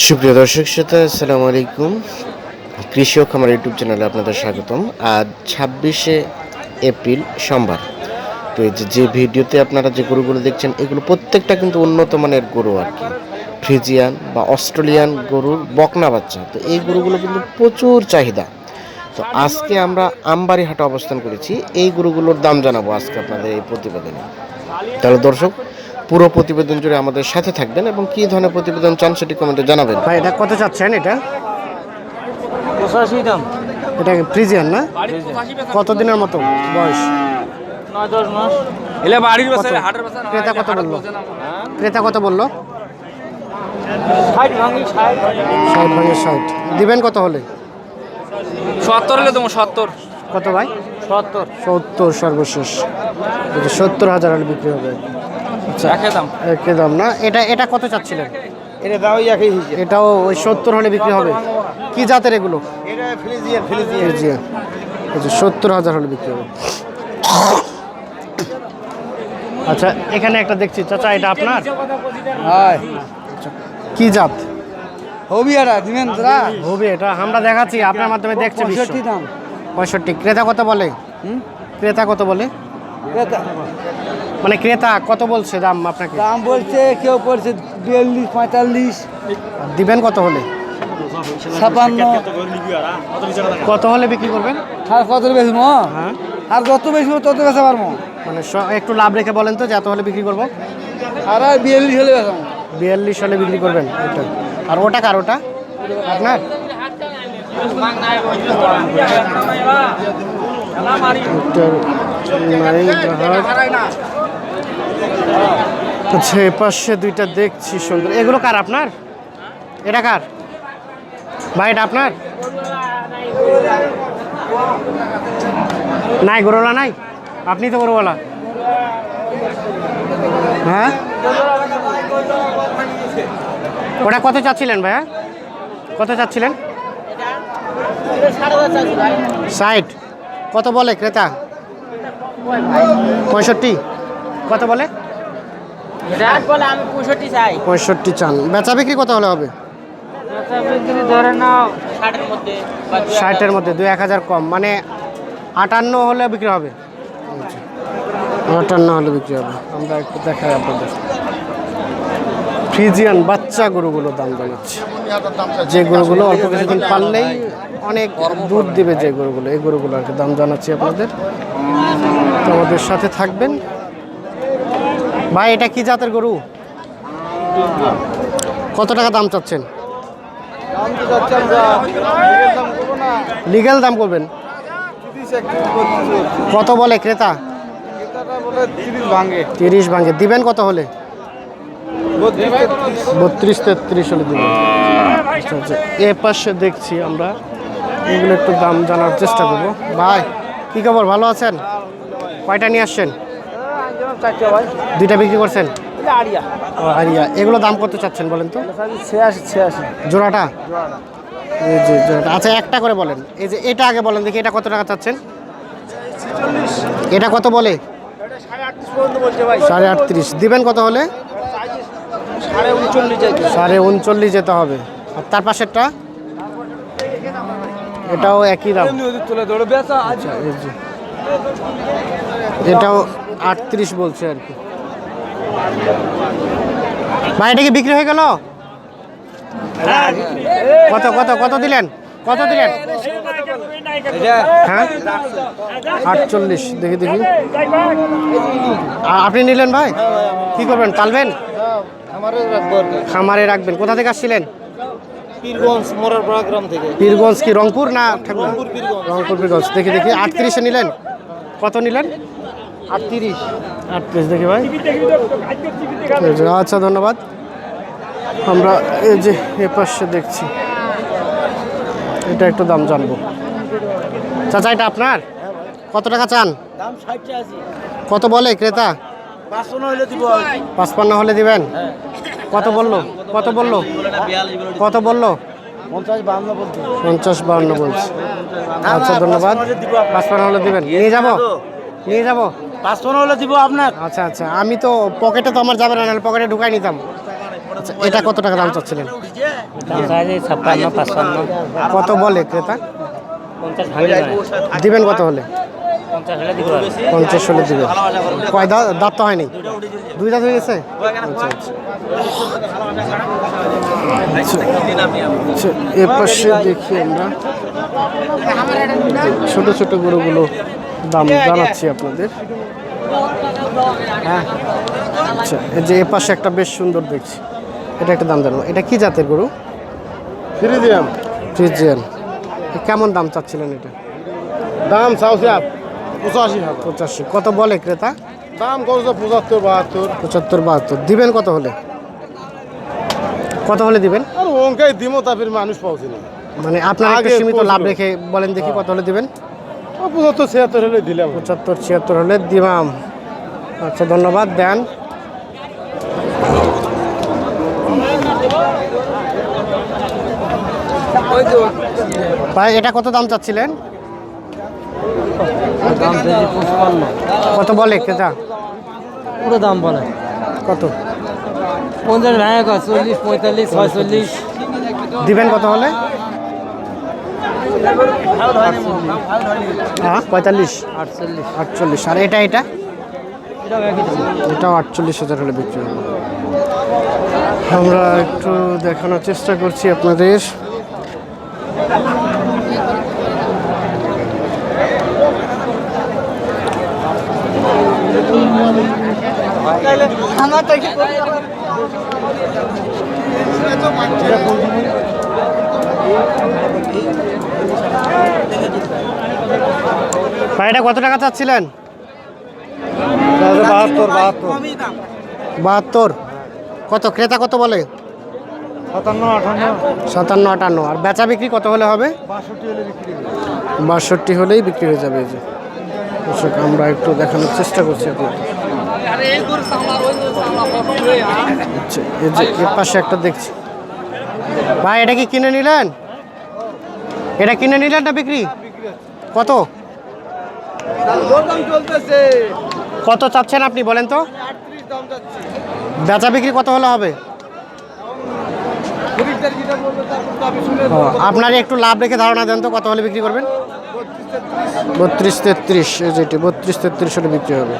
সুপ্রিয় দর্শক শ্রোতা, আসসালামু আলাইকুম। কৃষক আমার ইউটিউব চ্যানেলে আপনাদের স্বাগতম। আজ ছাব্বিশে এপ্রিল সোমবার। তো এই যে যে ভিডিওতে আপনারা যে গরুগুলো দেখছেন, এগুলো প্রত্যেকটা কিন্তু উন্নত মানের গরু আর কি। ফ্রিজিয়ান বা অস্ট্রেলিয়ান গরুর বকনা বাচ্চা। তো এই গরুগুলো কিন্তু প্রচুর চাহিদা। তো আজকে আমরা আমবাড়ি হাটে অবস্থান করেছি। এই গরুগুলোর দাম জানাব আজকে আপনাদের এই প্রতিবেদনে। তাহলে দর্শক পুরো প্রতিবেদন জুড়ে আমাদের সাথে থাকবেন এবং কী ধরনের প্রতিবেদন চান সেটি কমেন্টে জানাবেন। ভাই এটা কত চাচ্ছেন এটা? পঁচাশি দাম। এটা ফ্রিজিয়ান না? কত দিনের মতো বয়স? নয় দশ মাস। এলে বাড়ির বাসা হাটের বাসা ক্রেতা কত বলল? ক্রেতা কত বলল? ষাট ভাঙি ষাট। দিবেন কত হলে? সত্তর হলে তোমার সত্তর। কত ভাই? সত্তর। সত্তর সর্বশেষ। সত্তর হাজার হলে বিক্রি হবে। আচ্ছা। একই দাম। একই দাম না? এটা এটা কত চাচ্ছিলেন? এটা দাও একই হিসেবে। এটাও ওই সত্তর হলে বিক্রি হবে। কি জাতের এগুলো? এটা ফ্রিজিয়ান এই যে সত্তর হাজার হলে বিক্রি হবে। আচ্ছা এখানে একটা দেখছি। চাচা এটা আপনার? হয় কি জাত? হবি আর দিবেন তোরা হবে এটা আমরা দেখাচ্ছি। আপনার মাধ্যমে দেখছে পঁয়ষট্টি দাম। পঁয়ষট্টি। ক্রেতা কত বলে? হুম? ক্রেতা কত বলে? মানে ক্রেতা কত বলছে দাম আপনাকে? দাম বলছে কেউ বলছে বিয়াল্লিশ পঁয়তাল্লিশ। দিবেন কত হলে? ছাপান্ন। কত হলে বিক্রি করবেন? আর কত বেশি মো হ্যাঁ। আর যত বেশি তত বেচা পারব। মানে একটু লাভ রেখে বলেন তো যে এত হলে বিক্রি করব। আর বিয়াল্লিশ হলে বিয়াল্লিশ হলে বিক্রি করবেন ওটা আর ওটা কার ওটা? আপনার? নাই। আচ্ছা এ পাশে দুইটা দেখছি, সুন্দর। এগুলো কার আপনার? এটা কার? ভাই এটা আপনার? নাই গরুলা নাই? আপনি তো গরুওয়ালা হ্যাঁ? ওটা কত চাচ্ছিলেন ভাইয়া? কত চাচ্ছিলেন? ষাট। কত বলে ক্রেতা? পঁয়ষট্টি। কত বলে? পঁয়ষট্টি চান। বেচা বিক্রি কত হলে হবে? ষাটের মধ্যে দুই এক হাজার কম। মানে আটান্ন হলে বিক্রি হবে। আটান্ন হলে বিক্রি হবে। আমরা একটু দেখাই আপনাদের। ফ্রিজিয়ান বাচ্চা গরুগুলোর দাম জানাচ্ছি। যে গরুগুলো অল্প কিছুদিন পারলেই অনেক দুধ দেবে যে গরুগুলো এই গরুগুলো আর কি দাম জানাচ্ছি আপনাদের। তো আমাদের সাথে থাকবেন। ভাই, এটা কি জাতের গরু? কত টাকা দাম চাচ্ছেন? লিগ্যাল দাম করবেন। কত বলে ক্রেতা? তিরিশ ভাঙে। দিবেন কত হলে? বত্রিশ, তেত্রিশ হলে দিবেন। আচ্ছা আচ্ছা। এ পাশে দেখছি আমরা। এগুলো একটু দাম জানার চেষ্টা করব। ভাই, কী খবর? ভালো আছেন? কয়টা নিয়ে আসছেন? চারটে ভাই দুইটা বিক্রি করছেন? আড়িয়া। ও আরিয়া এগুলো দাম কত চাচ্ছেন বলেন তো? ছিয়াশি ছিয়াশি। জোড়াটা? যে জোড়াটা। আচ্ছা একটা করে বলেন। এই যে এটা আগে বলেন দেখি এটা কত টাকা চাচ্ছেন? এটা কত বলে? সাড়ে আটত্রিশ দিবেন কত হলে? সাড়ে উনচল্লিশ যাইতে সাড়ে উনচল্লিশ যেতে হবে। আর তার পাশেরটা? এটাও একই দাম। এটাও আটত্রিশ বলছে আর কি। ভাই এটা কি বিক্রি হয়ে গেল? কত কত কত দিলেন? কত দিলেন? হ্যাঁ? আটচল্লিশ দেখি দেখি। আপনি নিলেন ভাই? কি করবেন পালবেন খামারে রাখবেন। কোথা থেকে আসছিলেন? পীরগঞ্জ মোরার গ্রাম থেকে। পীরগঞ্জ কি রংপুর না ঠাকুর রংপুর পীরগঞ্জ। দেখি দেখি আটত্রিশে নিলেন? কত নিলেন? আটত্রিশ। আটত্রিশ দেখি ভাই। এই যে, আচ্ছা ধন্যবাদ। আমরা এই যে এ পাশে দেখছি। এটা একটু দাম জানব। চাচা এটা আপনার? কত টাকা চান? দাম ষাটটা আছে কত বলে ক্রেতা? পাঁচপান্ন হলে দিবেন? কত বলল? কত বলল? কত বলল? পঞ্চাশ বাউন্ন বলছে। আচ্ছা ধন্যবাদ। পাঁচপান্ন হলে দিবেন। নিয়ে যাব? নিয়ে যাব? পাঁচশো হলে দিব আপনার। আচ্ছা আচ্ছা। আমি তো পকেটে তো আমার যাবে না নাহলে পকেটে ঢুকাই নিতাম। আচ্ছা এটা কত টাকা দাম চাচ্ছিলেন? পাঁচপান্ন। কত বলে ক্রেতা? দিবেন কত হলে? পঞ্চাশ হলে দিব। কয় দাঁত দাঁত তো হয়নি? দুই দাঁত হয়ে গেছে? আচ্ছা আচ্ছা। আচ্ছা, এ পাশে দেখি আমরা। ছোট ছোট গরুগুলো দাম জানাচ্ছি আপনাদের। হ্যাঁ? আচ্ছা এই যে এ পাশে একটা বেশ সুন্দর দেখছি। এটা একটা দাম জানব। এটা কি জাতের গরু? ফ্রিজিয়াম ফ্রিজিয়ান। কেমন দাম চাচ্ছিলেন এটা? দাম আপ পঁচাশি হাজার। পঁচাশি। কত বলে ক্রেতা? দাম করছে পঁচাত্তর বাহাত্তর। পঁচাত্তর বাহাত্তর। দিবেন কত হলে? কত হলে দিবেন? আর অঙ্কাই দিমো তারপর মানুষ পাওছি না। মানে আপনার একটা সীমিত। লাভ রেখে বলেন দেখি কত হলে দিবেন। পঁচাত্তর ছিয়াত্তর হলে দিলাম। পঁচাত্তর ছিয়াত্তর হলে দিবাম। আচ্ছা ধন্যবাদ দেন। ভাই এটা কত দাম চাচ্ছিলেন? কত বলে ক্রেতা পুরো দাম বলে। কত? পঞ্চাশ ভাঙে কয়? চল্লিশ পঁয়তাল্লিশ ছয়চল্লিশ। দিবেন কত হলে? হ্যাঁ পঁয়তাল্লিশ। আটচল্লিশ। আটচল্লিশ। আর এটা এটা? এটাও আটচল্লিশ হাজার হলে বিক্রি হবে। আমরা একটু দেখানোর চেষ্টা করছি আপনাদের। ভাই এটা কত টাকা চাচ্ছিলেন? বাহাত্তর বাহাত্তর। বাহাত্তর। কত? ক্রেতা কত বলে? সাতান্ন আটান্ন। সাতান্ন আটান্ন। আর বেচা বিক্রি কত হলে হবে? বাষট্টি হলে বিক্রি বাষট্টি হলেই বিক্রি হয়ে যাবে এই যে। দর্শক আমরা একটু দেখানোর চেষ্টা করছি আপনাদের। আচ্ছা, এর পাশে একটা দেখছি। ভাই এটা কি কিনে নিলেন? এটা কিনে নিলেন না বিক্রি? কত? কত চাচ্ছেন আপনি বলেন তো? বেচা বিক্রি কত হলে হবে? আপনার একটু লাভ রেখে ধারণা দেন তো কত হলে বিক্রি করবেন? বত্রিশ তেত্রিশ যেটি বত্রিশ তেত্রিশ হলে বিক্রি হবে।